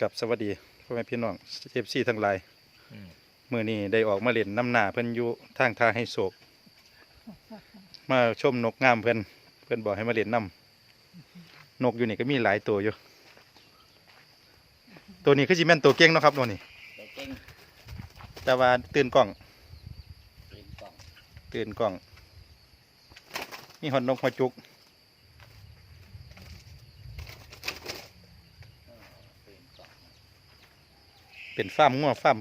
กับสวัสดีพ่อแม่พี่น้องเอฟซีทั้งหลายอืมมื้อนี้ได้ออกมาเล่นน้ำหน้าเพิ่นอยู่ทางทาให้โศก มาชมนกงามเพิ่นเพิ่นบอกให้มาเล่นน้ำนกอยู่นี่ก็มีหลายตัวอยู่ ตัวนี้คือสิแม่นตัวเก่งเนาะครับตัวนี้ตัวเก่งแต่ว่าตื่นกล้องปืนกล่อง ตื่นกล้อง มีหอดนกหัวจุก เออปืนกล่อง เป็นฟาร์มงัวฟาร์ม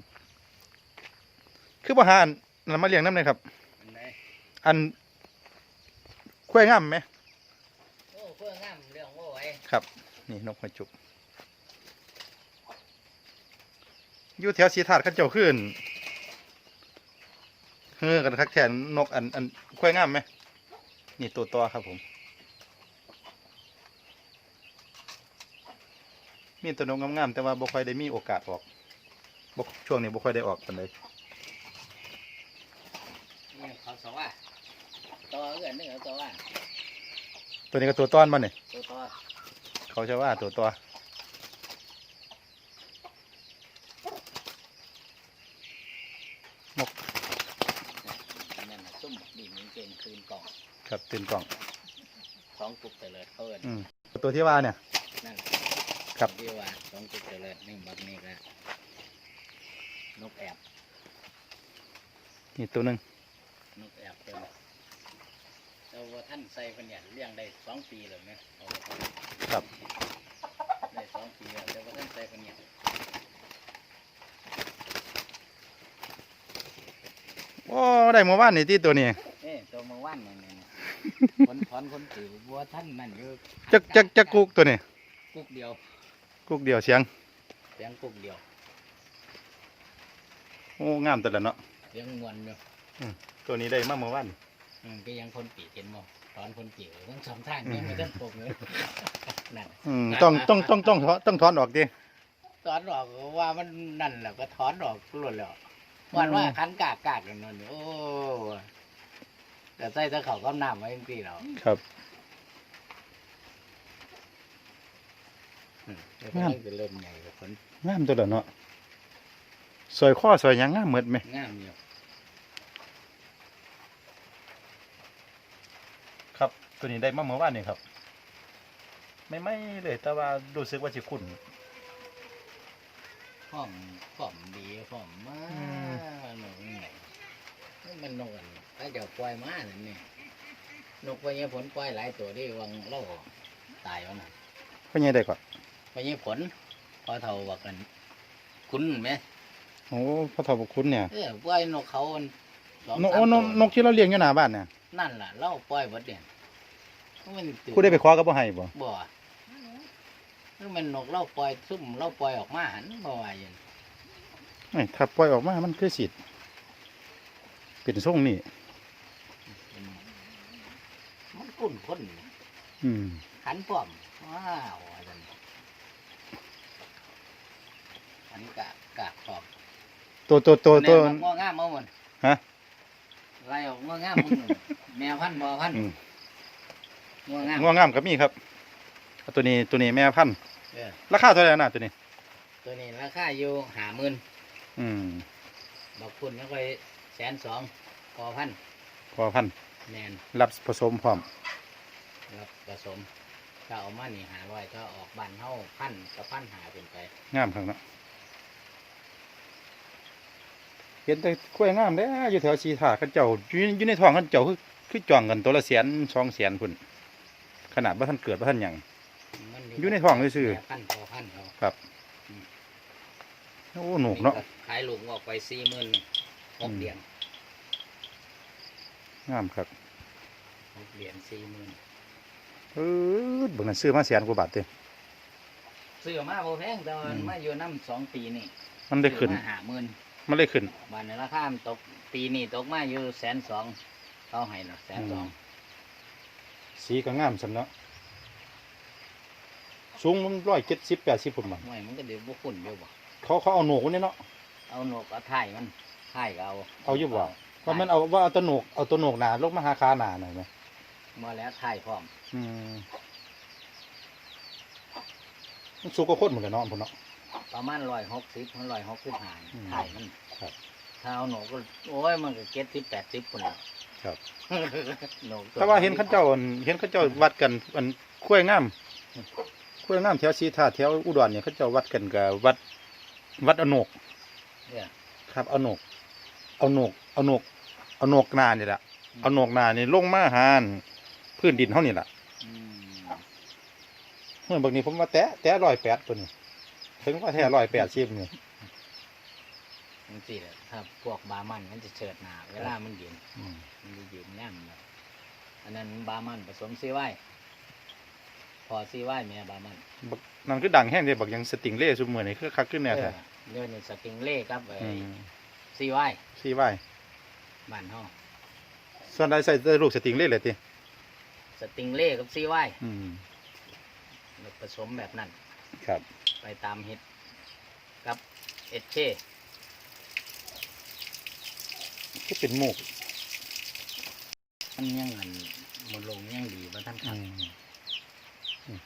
คือบ่หาอันนั้นมาเลี้ยงน้ำเลยครับ อันไหนอันคุ้ยงามไหม โอ้เพื่องามเรื่องว่าไหวครับ นี่นกหัวจุกอยู่แถวสีถาดเข้าเจ้าขึ้นเฮ้อกันคักแทนนกอันอันคุ้ยงามไหม นี่ตัวต่อครับผม มีตัวนกงามๆแต่ว่าบ่ค่อยได้มีโอกาสออก บ่ช่วงนี้บ่ค่อยได้ออกปานใดนี่เขาสว่าตัวเอื่อนนี่เขาตัวว่าตัวนี้ก็ตัวต้อนมาเนี่ยตัวตัวเขาจะว่าตัวตัวอันนั่นน่ะซุ่มดีมีเก่งปืนกล่องครับตื่นกล่องสองตุกเตลิดเขาเอินอืมตัวที่ว่าเนี่ยนั่นครับที่ว่าสองตุกเตลิดนี่บักนี่ก็ นกแอบนี่ตัวหนึ่งนกแอบเป็นเราว่าท่านใส่เพันเนี่ยเลี้ยงได้สองปีเลยไหมเอาไว้ก่อนครับได้สองปีแล้วแต่ว่าท่านใส่เพันเนี่ยโอ้ได้เมื่อวานนี่ที่ตัวนี้เอ๊ะตัวเมื่อวานนี่นี่นี่คนถอนคนถือบัวท่านนั่นอยู่จักจักจักกุกตัวนี้กุกเดียว กุกเดียวเสียงเสียงกุกเดียว โอ้งามตัวละเนาะเสียงมวนอยู่ตัวนี้ได้มาเมื่อวานอืมก็ยังคนปีเห็นบ่ถอนคนปีทั้งสองทางอืมยังไม่ต้องปกเลยนั่นอืมต้องต้องต้องต้องถอนต้องถอนออกดิถอนออกว่ามันนั่นแหละก็ถอนออกหลุดแล้ววันว่าอืมคันกากกากกันนั่นนี่โอ้แต่ใส่ตะเขาก็น้ำไว้จริงๆแล้วครับอืมเดี๋ยวก็เลยจะเริ่มใหญ่กับคนงามตัวละเนาะ สวยข้อสวยหยังงามเหมือนไหมงามอยู่ครับ ตัวนี้ได้มาเมื่อวานนี่ครับ ไม่ไม่เลย แต่ว่ารู้สึกว่าสิคุ้น หอมหอมดีหอมมากอืมนกนี่ไหนนี่มันนกอันถ้าจะปล่อยมานั่นนี่นกไปยี่ผลปล่อยหลายตัวที่วังเล่าตายวันนั้นเพิ่นยังได้ก่อนไปยี่ผลพอเท่าว่ากัน คุณไหม โอ้พ่อทอบุคุณเนี่ยเออปล่อยนกเขาอันสองนกสาโอ้มนตักวนกที่เราเลี้ยงอยู่หน้าบ้านเนี่ยนั่นล่ะเล่าปล่อยหมดเนี่ยมันตื่นผู้ได้ไปคว้าก็บ่ให้บ่บ่นี่มันนกเล่าปล่อยซุ่มเล่าปล่อยออกมาหันบ่ว่าอย่างเอ้ยถ้าปล่อยออกมามันคือสิเป็นทรงนี่เป็นมันกุ้นคนอืมขันป้อมว้าวอาจารย์อันนี้กากกากปลอม ตัวตัวตัวตัวแนงองามเอาหมดฮะ ไรออกงองามมึงแมวพันธุ์บ่พันธุ์อืมงองามงวงงามก็มีครับเอาตัวนี้ตัวนี้แม่พันธุ์เออ ราคาเท่าไหร่นะตัวนี้ ตัวนี้ราคาอยู่หาหมื่นอืมบอกคุณแล้วก็แสนสองพอพันธุ์พอพันธุ์แมนรับผสมพร้อมรับผสมถ้าเอามานี่หาร้อยถ้าออกบ้านเฮาพันกับพันหาเป็นไป งามครับเนาะ เห็นแต่กล้วยงามเด้ออยู่แถวสีถาดเขาเจ้าอยู่อยู่ในท้องเขาเจ้าคือคือจองกันตัวละแสนสองแสนพุ่นขนาดว่าท่านเกิดว่าท่านหยังมันอยู่ในท้องซื่อๆแม่พันธุ์พอพันธุ์เขาครับโอ้หนูกเนาะขายลูกออกไปสี่หมื่นหกอืมเหรียญงามครับหกเหรียญสี่หมื่นเออเบิ่งนั้นซื้อมาแสนกว่าบาทเด้ซื้อมาโบแพงแต่ว่าอืมมาอยู่น้ำสองปีนี่มันได้ขึ้นซื้อมาหาหมื่น มันได้ขึ้นบานในราคามันตกปีนี้ตกมาอยู่แสนสองเขาให้เนาะแสนสองสีก็งามสำเนาะสูงมันร้อยเจ็ดสิบแปดสิบพุ่นมันห่วยมันก็เดี๋ยวบุคุณอยู่บ่เขาเขาเอาหนูกนี่เนาะ เอาหนกเอาถ่ายมันถ่ายก็เอาเอาอยู่บ่ ว่ามันเอาว่าเอาตัวหนูกเอาตัวหนูกหนาลงมาหาคาหนาหน่อยไหมมาแล้วถ่ายพร้อม อืมมันสูงกว่าคนเหมือนกันเนาะพุ่นเนาะ ประมาณร้อยหกสิบถึงร้อยหกสิบห้าอืมถ่ายมันครับถ้าเอาหนูก็โอ้ยมันก็เก็ตสิบแปดสิบคนละครับ หนูแต่ว่าเห็นเขาเจ้าอั่นเห็นเขาเจ้าวัดกันอันคุ้วยงามคุ้วยงามแถวสีธาตุแถวอุดรเนี่ยเขาเจ้าวัดกันกับวัด วัดอโนกเนี่ยครับเอาโนกเอาโนกเอาโนกเอาโนกนานี่แหละเอาโนกนานี่ลงมาหานพื้นดินเท่านี่แหละอืมเมื่อบางนี้ผมว่าแตะแตะร้อยแปดตัวนี้ ถึงว่าแท้ร้อยแปดสิบนี่จังซี่แหละถ้าพวกบามันมันจะเฉิดหนาเวลามันเย็นอืมมันจะยืนแน่นเลยอันนั้นบามันผสมซีไว้พอซีไว้แม่บามันบักนั่นคือดังแห้งเลยบักยังสติงเล่ซุมมือนี่คือคักขึ้นแน่แท้เออเรื่องนี้สปริงเล่ครับไอ้อืมซีไว้ซีไว้บ้านห้องส่วนใดใส่แต่ลูกสติงเล่เลยติสปริงเล่กับซีไว้อืมผสมแบบนั้น ครับ ไปตามเฮ็ดกับเอชเคก็เป็นหมูกมันยังอันมันลงยังดีว่าท่านคอืรับมอืม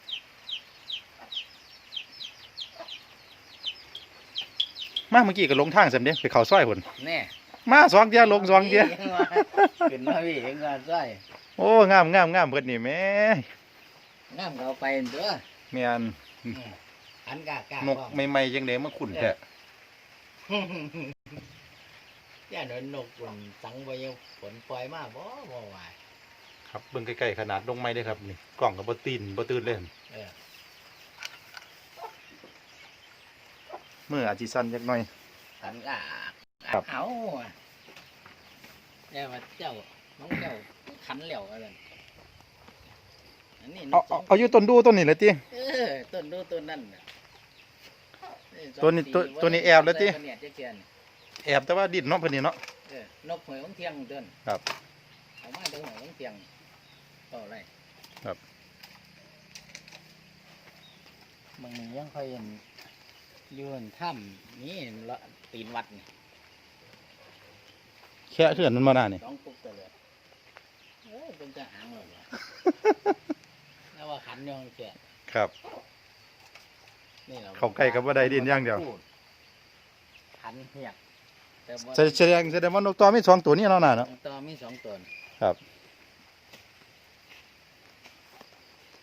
มาเมื่อกี้ก็ลงทางสำเด็จไปเขาซอยคนแน่มาสองเดียวลงสองเดียวยังว่าขึ้นมาพี่เองว่าใช่โอ้งามงามงามเพิ่นนี่แหม่งามเขาไปตัวแม่น อันกากานกใหม่ๆยังไดมาขุ่นแท้ย่าหนนนกกลุ่มสังไว้ยังฝนปล่อยมาบ่บ่ไหวครับเบิ่งใกล้ๆขนาดลงไม้เด้อครับนี่กล้องก็บ่ตีนบ่ตื่นเลยเออมืออาจสิสั่นจักหน่อยสันกาครับเอาอะแย่ว่าเจ้าน้องเจ้าขันเหลวอะไรอันนี้นเอากสเอาองเอาอยู่ต้นดูต้นนี้เลยติเออต้นดูต้นนั่นน่ะนี่สอง ตัวนี้ตัวสีตัวนี้แอบแล้วติตัวเนี่ยเจ๊เกียนแอบแต่ว่าดินเนาะเพิ่นนี่เนาะ เออนกหวยของเทียงเดินครับเอามาตัวหวยของเทียงต่ออะไรครับ บางนี้ยังค่อยเห็นอยืนถ้ำนี่ละตีนวัดนี่แค่เขื่อนมันมาหน้านี่สองปุ๊บตัวเลยเอ้ยเป็นจะหางเลยวะแล้วว่าขันยองแก่ครับ นี่เราเข้าใกล้กับบ่ได้ดินอย่างเดียวพูขันเหียกแต่บ่แสแสดงแสดงว่านกตัวมีสองตัวนี่เนาะน่ะเนาะต่อมีสองตัวครับ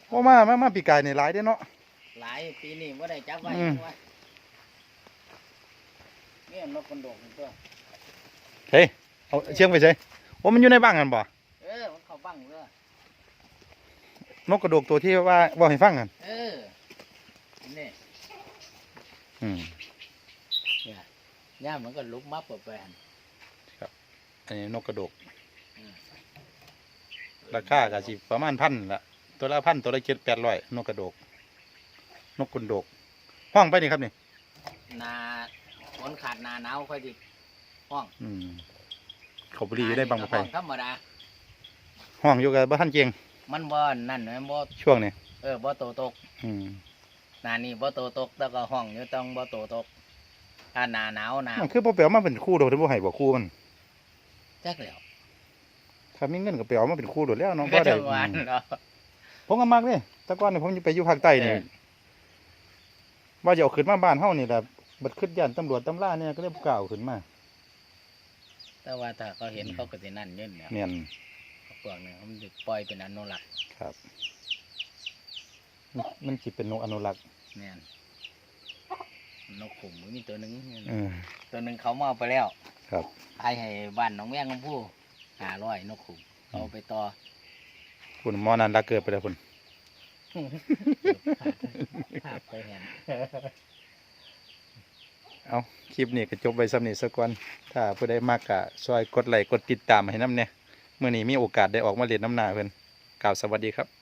โอ้มามามาปีกายนี่หลายเด้เนาะ หลายปีนี้ว่าได้จับไว้อืม ว่านี่นกกระโดดตัว เฮ้ยเอาเชียงไปใส่โอ้มันอยู่ในบ้านกันบ่เออมันเข้าบังเลยนกกระโดกตัวที่ว่าว่าให้ฟังกันเออนี่ อืมเนี่ยย่ามันก็ลุกมับเปิดไปหันอันนี้นกกระโดกอืมราคาก็สิประมาณพันละตัวละพันตัวละเจ็ดแปดร้อยนกกระโดก นกกระโดก ห้องไปนี่ครับนี่นาฝนขาดนาหนาวค่อยดิห้อง อืมเขาบรีอยู่ได้บางประไพห้องธรรมดาห้องอยู่กับบ้านเจียงมันบ่นั่นมันบ่ช่วงนี้เออบ่โตตก อืม หนานี่บ่โตตกแต่ก็ห้องอยู่ต้องบ่โตตกถ้าหนาหนาวหนาวมันคือบ่เปียวมาเป็นคู่โดดหรือบ่ให้บ่คู่มันจักแล้วถ้ามีเงินก็เปียวมาเป็นคู่โดดแล้วเน้องก็บ่ได้จังหวะอืมเนาะผมก็มักนี่แต่ก่อนนี่ผมอยู่ไปอยู่ภาคใต้นี่เออว่าจะเอาขึ้นมาบ้านเฮานี่แหละบัดขึ้นย่านตำรวจตำราเนี่ยก็เลยบ่กล้าเอาขึ้นมา แต่ว่าถ้าเขาเห็นเขาก็สินั่นเงินเนี่ยแม่นพวกนี้มันสิปล่อยเป็นอนุรักษ์ครับ มันมันสิเป็นนกอนุรักษ์แม่นนกขุมมีตัวหนึงเออตัวหนึงเขามาเอาไปแล้วครับไปให้บ้านหนองแวงลำพู500นกขุมเอาไปต่อคุณหมอนันรักเกิดไปแล้วคุณภาพไปเห็นเอาคลิปนี้ก็จบไว้สำนี้สักก่อนถ้าผู้ใดมากก็ช่วยกดไลค์กดติดตามให้น้ำเนี่ยเมื่อนี้มีโอกาสได้ออกมาเรียนน้ำหนาเพิ่นกล่าวสวัสดีครับ